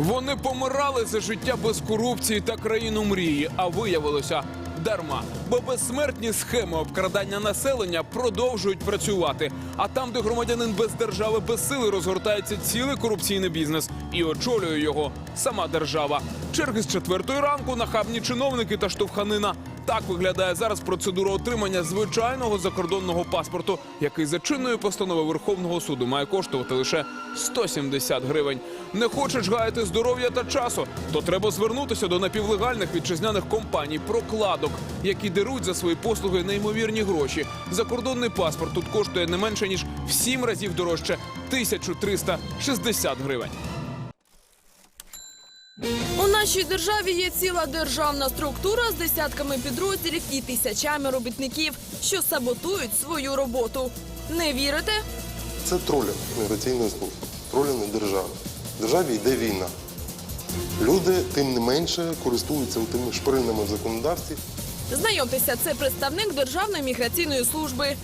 Вони помирали за життя без корупції та країну мрії, а виявилося дарма. Бо безсмертні схеми обкрадання населення продовжують працювати. А там, де громадянин без держави, без сили розгортається цілий корупційний бізнес і очолює його сама держава. Черги з четвертої ранку, нахабні чиновники та штовханина. Так виглядає зараз процедура отримання звичайного закордонного паспорту, який за чинною постанови Верховного суду має коштувати лише 170 гривень. Не хочеш гаяти здоров'я та часу, то треба звернутися до напівлегальних вітчизняних компаній прокладок, які деруть за свої послуги неймовірні гроші. Закордонний паспорт тут коштує не менше ніж в 7 разів дорожче 1360 гривень. У нашій державі є ціла державна структура з десятками підрозділів і тисячами робітників, що саботують свою роботу. Не вірите? Це тролінг міграційної служби, тролінг держави. В державі йде війна. Люди, тим не менше, користуються тими шпринами в законодавстві. Знайомтеся, це представник Державної міграційної служби,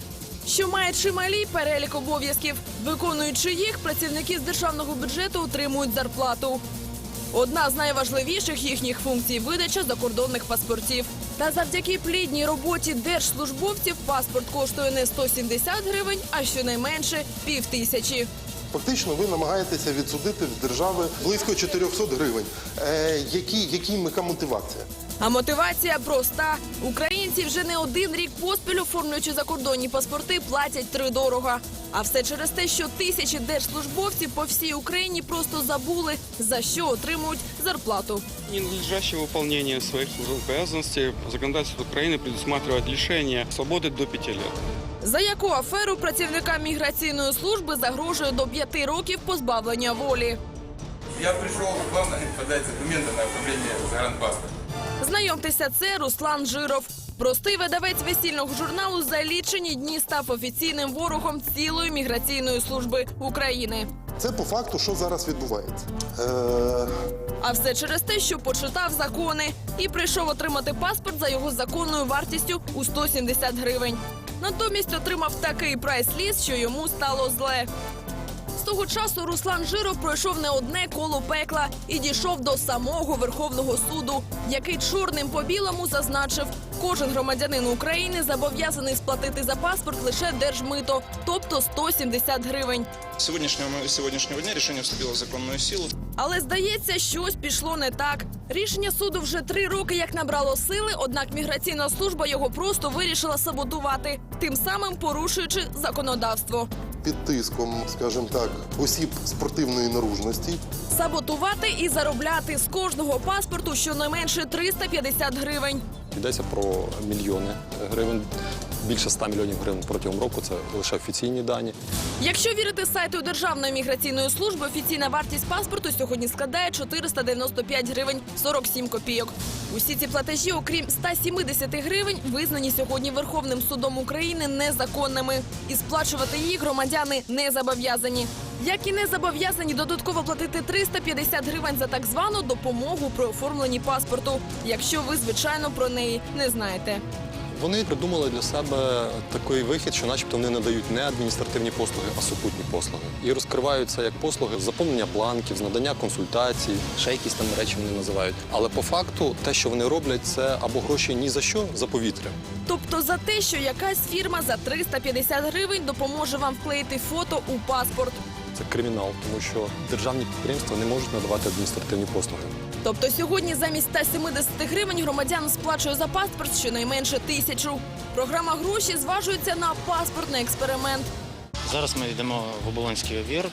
що має чималий перелік обов'язків. Виконуючи їх, працівники з державного бюджету отримують зарплату. Одна з найважливіших їхніх функцій видача закордонних паспортів. Та завдяки плідній роботі держслужбовців паспорт коштує не 170 гривень, а щонайменше пів тисячі. Фактично, ви намагаєтеся відсудити з держави близько 400 гривень. Е, які, які, яка мотивація? А мотивація проста: українці вже не один рік поспіль, оформлюючи закордонні паспорти, платять тридорога. А все через те, що тисячі держслужбовців по всій Україні просто забули за що отримують зарплату. Ненадлежащее выполнение своих обязанностей законодательство Украины предусматривает лишение свободы до пяти лет. За яку аферу працівникам міграційної служби загрожує до п'яти років позбавлення волі. Я пришел к вам подать документы на оформление загранпаспорта. Знайомтеся, це Руслан Жиров. Простий видавець весільного журналу за лічені дні став офіційним ворогом цілої міграційної служби України. Це по факту, що зараз відбувається. Е, А все через те, що почитав закони і прийшов отримати паспорт за його законною вартістю у 170 гривень. Натомість отримав такий прайс-ліст, що йому стало зле. Того часу Руслан Жиров пройшов не одне коло пекла і дійшов до самого Верховного суду, який чорним по білому зазначив, кожен громадянин України зобов'язаний сплатити за паспорт лише держмито, тобто 170 гривень. С сегодняшнего, с сегодняшнего дня решение вступило в законную силу. Але здається, щось пішло не так. Рішення суду вже три роки як набрало сили, однак міграційна служба його просто вирішила саботувати, тим самим порушуючи законодавство. Під тиском, скажімо так, осіб спортивної наружності Саботувати і заробляти з кожного паспорту щонайменше 350 гривень. Йдеться про мільйони гривень. Більше 100 мільйонів гривень протягом року. Це лише офіційні дані. Якщо вірити сайту Державної міграційної служби, офіційна вартість паспорту сьогодні складає 495 гривень 47 копійок. Усі ці платежі, окрім 170 гривень, визнані сьогодні Верховним судом України незаконними. І сплачувати їх громадяни не зобов'язані. Як і не зобов'язані додатково платити 350 гривень за так звану допомогу при оформленні паспорту, якщо ви, звичайно, про неї не знаєте. Вони придумали для себе такий вихід, що, начебто, вони надають не адміністративні послуги, а супутні послуги. І розкриваються як послуги заповнення бланків, з надання консультацій, ще якісь там речі вони називають. Але по факту, те, що вони роблять, це або гроші ні за що за повітря. Тобто за те, що якась фірма за 350 гривень допоможе вам вклеїти фото у паспорт. Це кримінал, тому що державні підприємства не можуть надавати адміністративні послуги. Тобто сьогодні замість 170 гривень громадян сплачує за паспорт щонайменше тисячу. Програма гроші зважується на паспортний експеримент. Зараз ми йдемо в Оболонський овір.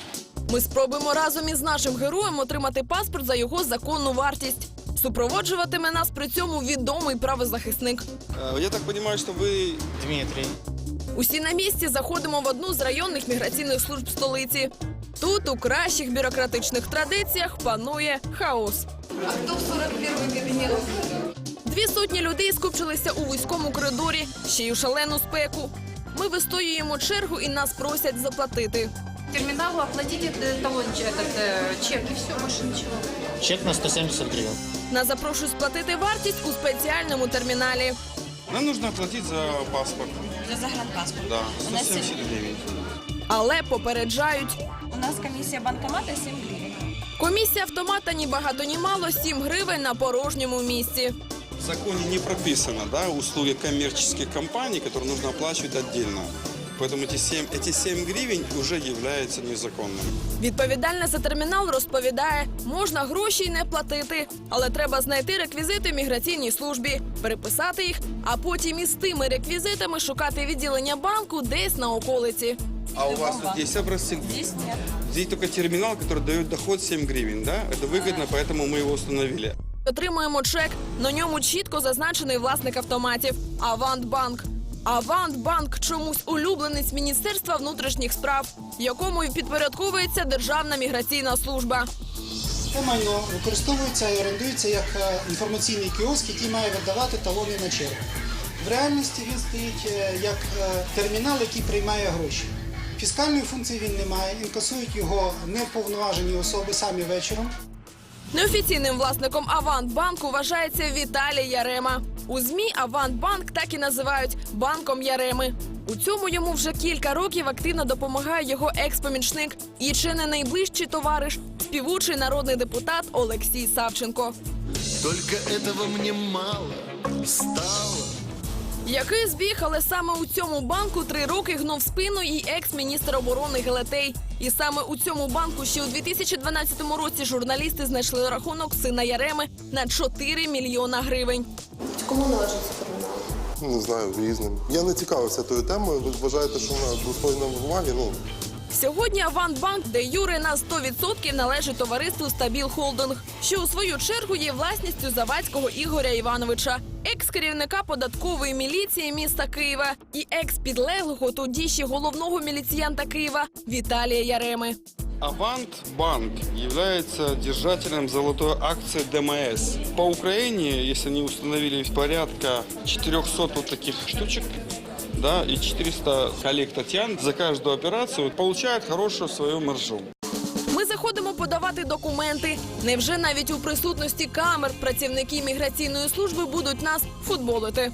Ми спробуємо разом із нашим героєм отримати паспорт за його законну вартість. Супроводжуватиме нас при цьому відомий правозахисник. Э, Я так понимаю, что вы Дмитрій. Усі на місці заходимо в одну з районних міграційних служб столиці. Тут у кращих бюрократичних традиціях панує хаос. А хто в 41 кабінет? Дві сотні людей скупчилися у вузькому коридорі, ще й у шалену спеку. Ми вистоюємо чергу і нас просять заплатити. терминалу оплатите э, талончик, этот э, чек и все, больше ничего. Чек на 170 гривень. Нас запрошують сплатити вартість у спеціальному терміналі. нам нужно оплатить за паспорт. За загранпаспорт. Да, У нас 170 гривен. Але попереджають, У нас комиссия банкомата 7 гривен. Комісія автомата ні багато ні мало 7 гривень на порожньому місці. В законе не прописано да, услуги коммерческих компаний, которые нужно оплачивать отдельно. Поэтому эти 7, эти 7 гривен уже являются незаконными. Відповідальна за термінал розповідає, можна гроші й не платити, але треба знайти реквізити в міграційній службі, переписати їх, а потім із тими реквізитами шукати відділення банку десь на околиці. А у вас вот есть образцы? Здесь нет. Здесь только терминал, который дает доход 7 гривен, да? Это выгодно, поэтому мы его установили. Отримуємо чек. На ньому чітко зазначений власник автоматів Авантбанк. Авантбанк чомусь улюбленець Міністерства внутрішніх справ, якому й підпорядковується Державна міграційна служба. Це майно використовується і орендується як е, інформаційний кіоск, який має видавати талони на чергу. В реальності він стоїть е, як е, термінал, який приймає гроші. Фіскальної функції він не має, інкасують його неповноважені особи самі вечором. Неофіційним власником Авантбанку вважається Віталій Ярема. У змі Авантбанк так і називають банком Яреми. У цьому йому вже кілька років активно допомагає його екс-помічник і чи не найближчий товариш, співучий народний депутат Олексій Савченко. Только этого мне мало стало. Який збіг, але саме у цьому банку три роки гнув спину і екс-міністр оборони Гелетей. І саме у цьому банку ще у 2012 році журналісти знайшли рахунок сина Яреми на 4 мільйона гривень. Не знаю, різним. Я не цікавився тою темою. Ви вважаєте, що вона достойна уваги? Ну, Сьогодні Авантбанк, де Юри на 100% належить товариству Стабіл Холдинг, що у свою чергу є власністю Завадського Ігоря Івановича, екс-керівника податкової міліції міста Києва і екс-підлеглого тоді ще головного міліціянта Києва Віталія Яреми. Авант Банк является держателем золотой акции ДМС. По Украине, если они установили порядка 400 вот таких штучек, да, и 400 коллег Татьян за каждую операцию получают хорошую свою маржу. Ми заходимо подавати документи. Невже навіть у присутності камер працівники міграційної служби будуть нас футболити?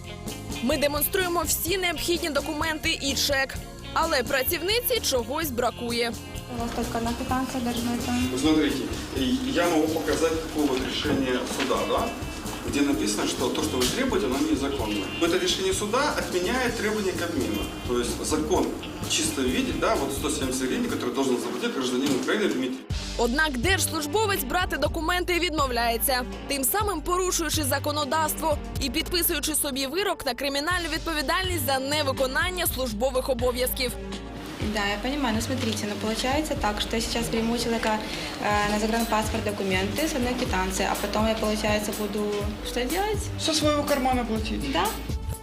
Ми демонструємо всі необхідні документи і чек. Але працівниці чогось бракує. У вас только на квитанция должна там. Смотрите, я могу показать такое вот решение суда, да? где написано, что то, что вы требуете, оно незаконно. Это решение суда отменяет требования Кабмина. То есть закон в чистом виде, да, вот 170 гривен, который должен заплатить гражданин Украины Дмитрий. Однак держслужбовець брати документи відмовляється, тим самим порушуючи законодавство і підписуючи собі вирок на кримінальну відповідальність за невиконання службових обов'язків. Да, я понимаю. Но смотрите, но получается так, что я сейчас приму человека э, на загранпаспорт документы с одной квитанцией, а потом я, получается, буду что делать? Со своего кармана платить. Да?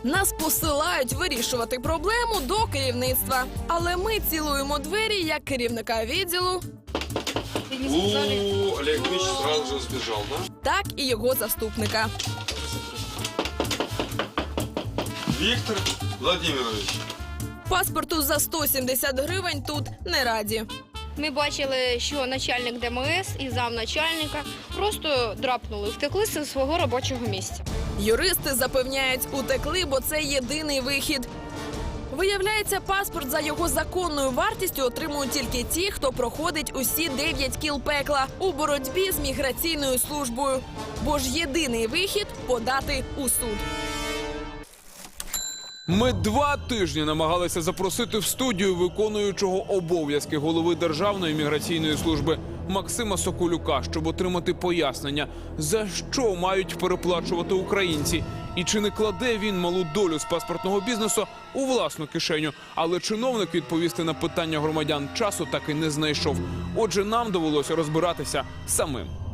Нас посилають вирішувати проблему до керівництва. Але ми цілуємо двері як керівника відділу, Олег Ильич сразу же сбежал, да? так і його заступника. Виктор Владимирович. Паспорту за 170 гривень тут не раді. Ми бачили, що начальник ДМС і замначальника просто драпнули, втекли зі свого робочого місця. Юристи запевняють, утекли, бо це єдиний вихід. Виявляється, паспорт за його законною вартістю отримують тільки ті, хто проходить усі дев'ять кіл пекла у боротьбі з міграційною службою. Бо ж єдиний вихід подати у суд. Ми два тижні намагалися запросити в студію виконуючого обов'язки голови Державної міграційної служби Максима Соколюка, щоб отримати пояснення, за що мають переплачувати українці, і чи не кладе він малу долю з паспортного бізнесу у власну кишеню. Але чиновник відповісти на питання громадян часу так і не знайшов. Отже, нам довелося розбиратися самим.